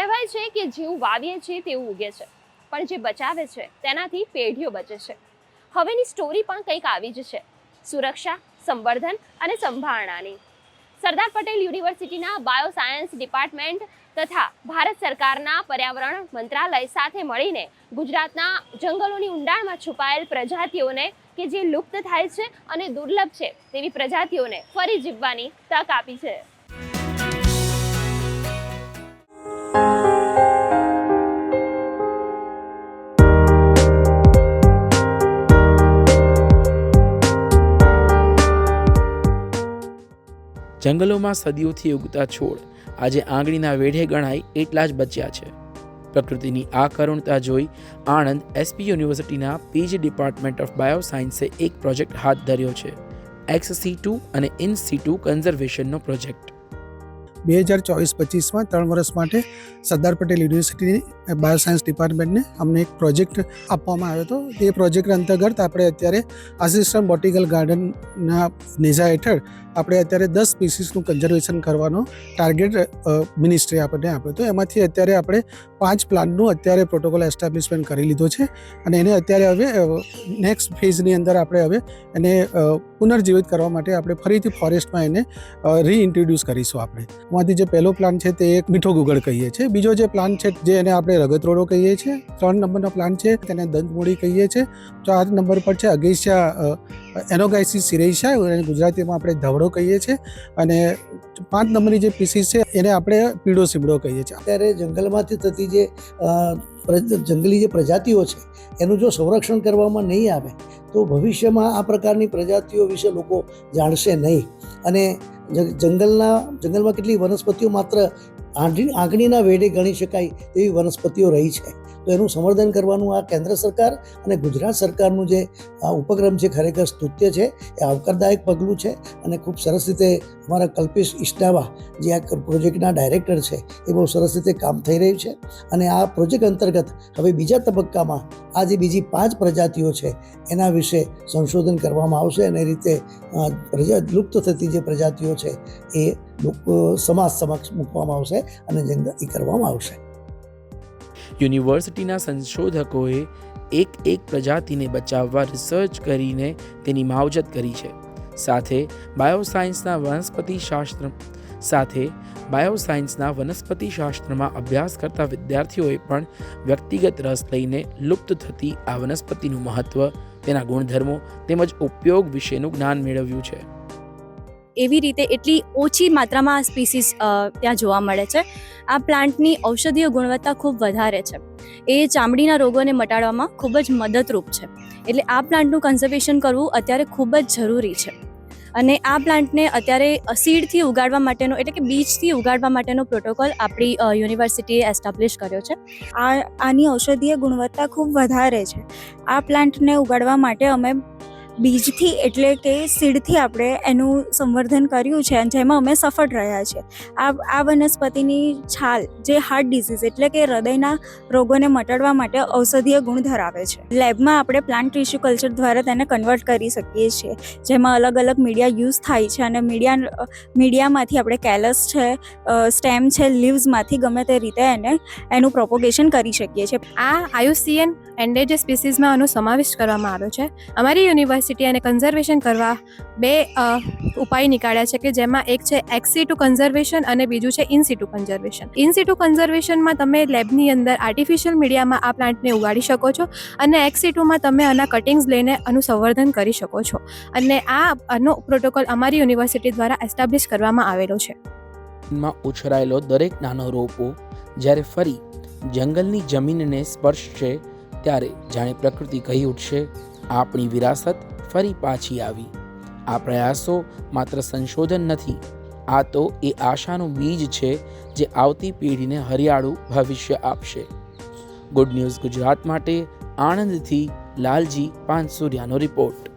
કહેવાય છે કે જેવું વાવીએ છીએ તેવું ઉગે છે, પણ જે બચાવે છે તેનાથી પેઢીઓ બચે છે. હવેની સ્ટોરી પણ કંઈક આવી જ છે. સુરક્ષા, સંવર્ધન અને સંભાળનાની સરદાર પટેલ યુનિવર્સિટીના બાયો સાયન્સ ડિપાર્ટમેન્ટ તથા ભારત સરકારના પર્યાવરણ મંત્રાલય સાથે મળીને ગુજરાતના જંગલોની ઊંડાણમાં છુપાયેલ પ્રજાતિઓને કે જે લુપ્ત થાય છે અને દુર્લભ છે તેવી પ્રજાતિઓને ફરી જીવવાની તક આપી છે. જંગલોમાં સદીઓથી ઉગતા છોડ. આજે આંગળીના વેઢે ગણાય એટલા જ બચ્યા છે. પ્રકૃતિની આ કરુણતા જોઈ આણંદ એસપી યુનિવર્સિટીના પીજી ડિપાર્ટમેન્ટ ઓફ બાયોસાયન્સે એક પ્રોજેક્ટ હાથ ધર્યો છે. એક્સ સી ટુ અને ઇન સી ટુ કન્ઝર્વેશનનો પ્રોજેક્ટ. બે હજાર ચોવીસ પચીસમાં ત્રણ વર્ષ માટે સરદાર પટેલ યુનિવર્સિટીની બાયોસાયન્સ ડિપાર્ટમેન્ટને અમને એક પ્રોજેક્ટ આપવામાં આવ્યો હતો. તે પ્રોજેક્ટ અંતર્ગત આપણે અત્યારે આસિસ્ટન્ટ બોટિકલ ગાર્ડનના નેઝા હેઠળ આપણે અત્યારે દસ સ્પીસીસનું કન્ઝર્વેશન કરવાનો ટાર્ગેટ મિનિસ્ટ્રી આપણને આપ્યો હતો. એમાંથી અત્યારે આપણે પાંચ પ્લાન્ટનું અત્યારે પ્રોટોકોલ એસ્ટાબ્લિશમેન્ટ કરી લીધો છે અને એને અત્યારે હવે નેક્સ્ટ ફેઝની અંદર આપણે હવે એને પુનર્જીવિત કરવા માટે આપણે ફરીથી ફોરેસ્ટમાં એને રીઇન્ટ્રોડ્યુસ કરીશું આપણે. એમાંથી જે પહેલો પ્લાન છે તે એક મીઠો ગુગળ કહીએ છીએ. બીજો જે પ્લાન છે જે એને આપણે રગતરોડો કહીએ છીએ. ત્રણ નંબરનો પ્લાન છે તેને દંતમૂળી કહીએ છીએ. ચાર નંબર પર છે અગેશિયા એનોગાઇસિસ સિરેશિયા, એને ગુજરાતીમાં આપણે ધવડો કહીએ છીએ. અને પાંચ નંબરની જે પીસીસ છે એને આપણે પીળો સીમડો કહીએ છીએ. અત્યારે જંગલમાંથી થતી જે જંગલી જે પ્રજાતિઓ છે, એનું જો સંરક્ષણ કરવામાં નહીં આવે, તો ભવિષ્યમાં આ પ્રકારની પ્રજાતિઓ વિશે લોકો જાણશે નહીં. અને જંગલના, જંગલમાં કેટલી વનસ્પતિઓ માત્ર આંગળી આંગળીના વેડે ગણી શકાય એવી વનસ્પતિઓ રહી છે. તો એનું સંવર્ધન કરવાનું આ કેન્દ્ર સરકાર અને ગુજરાત સરકારનું જે આ ઉપક્રમ છે ખરેખર સ્તુત્ય છે, એ આવકારદાયક પગલું છે અને ખૂબ સરસ રીતે અમારા કલ્પેશ ઇસ્ટાવા જે આ પ્રોજેક્ટના ડાયરેક્ટર છે, એ બહુ સરસ રીતે કામ થઈ રહ્યું છે. અને આ પ્રોજેક્ટ અંતર્ગત હવે બીજા તબક્કામાં આ જે બીજી પાંચ પ્રજાતિઓ છે, એના વિશે સંશોધન કરવામાં આવશે અને એ રીતે પ્રજા લુપ્ત થતી જે પ્રજાતિઓ છે, એ સમાજ સમક્ષ મૂકવામાં આવશે અને જંગલ કરવામાં આવશે. યુનિવર્સિટીના સંશોધકોએ એક એક પ્રજાતિને બચાવવા રિસર્ચ કરીને તેની માવજત કરી છે. સાથે બાયોસાયન્સના વનસ્પતિ શાસ્ત્ર, સાથે બાયોસાયન્સના વનસ્પતિ શાસ્ત્રમાં અભ્યાસ કરતા વિદ્યાર્થીઓએ પણ વ્યક્તિગત રસ લઈને લુપ્ત થતી આ વનસ્પતિનું મહત્ત્વ તેના ગુણધર્મો તેમજ ઉપયોગ વિશેનું જ્ઞાન મેળવ્યું છે. એવી રીતે એટલી ઓછી માત્રામાં આ સ્પીસીસ ત્યાં જોવા મળે છે. આ પ્લાન્ટની ઔષધીય ગુણવત્તા ખૂબ વધારે છે. એ ચામડીના રોગોને મટાડવામાં ખૂબ જ મદદરૂપ છે. એટલે આ પ્લાન્ટનું કન્ઝર્વેશન કરવું અત્યારે ખૂબ જ જરૂરી છે. અને આ પ્લાન્ટને અત્યારે સીડથી ઉગાડવા માટેનો, એટલે કે બીજથી ઉગાડવા માટેનો પ્રોટોકોલ આપણી યુનિવર્સિટીએ એસ્ટાબ્લિશ કર્યો છે. આ, આની ઔષધીય ગુણવત્તા ખૂબ વધારે છે. આ પ્લાન્ટને ઉગાડવા માટે અમે બીજથી એટલે કે સીડથી આપણે એનું સંવર્ધન કર્યું છે અને જેમાં અમે સફળ રહ્યા છે. આ આ વનસ્પતિની છાલ જે હાર્ટ ડિઝીઝ એટલે કે હૃદયના રોગોને મટાડવા માટે ઔષધીય ગુણ ધરાવે છે. લેબમાં આપણે પ્લાન્ટ ટિશ્યુ કલ્ચર દ્વારા તેને કન્વર્ટ કરી શકીએ છીએ. જેમાં અલગ અલગ મીડિયા યુઝ થાય છે અને મીડિયા મીડિયામાંથી આપણે કેલસ છે સ્ટેમ છે લીવ્સમાંથી ગમે તે રીતે એને, એનું પ્રોપોગેશન કરી શકીએ છીએ. આ આયુસીએન એન્ડેજર સ્પીસીસમાં આનો સમાવેશ કરવામાં આવ્યો છે. અમારી યુનિવર્સિટી અને કન્ઝર્વેશન કરવા બે ઉપાય નીકાળ્યા છે કે જેમાં એક છે એક્સી ટુ કન્ઝર્વેશન અને બીજું છે in situ conservation. In situ કન્ઝર્વેશનમાં તમે લેબની અંદર આર્ટિફિશિયલ મીડિયામાં આ પ્લાન્ટને ઉગાડી શકો છો અને એક્સી ટુમાં તમે આના કટિંગ્સ લઈને આનું સંવર્ધન કરી શકો છો. અને આ, આનો પ્રોટોકોલ અમારી યુનિવર્સિટી દ્વારા એસ્ટાબ્લિશ કરવામાં આવેલો છે. માં ઉછરાયેલો દરેક નાનો રોપો જ્યારે ફરી જંગલની જમીનને સ્પર્શશે ત્યારે જાણે પ્રકૃતિ કહી ઉઠશે, આપણી વિરાસત ફરી પાછી આવી. આ પ્રયાસો માત્ર સંશોધન નથી, આ તો એ આશાનું બીજ છે જે આવતી પેઢીને હરિયાળું ભવિષ્ય આપશે. ગુડ ન્યૂઝ ગુજરાત માટે આણંદથી લાલજી પાનસુરિયાનો રિપોર્ટ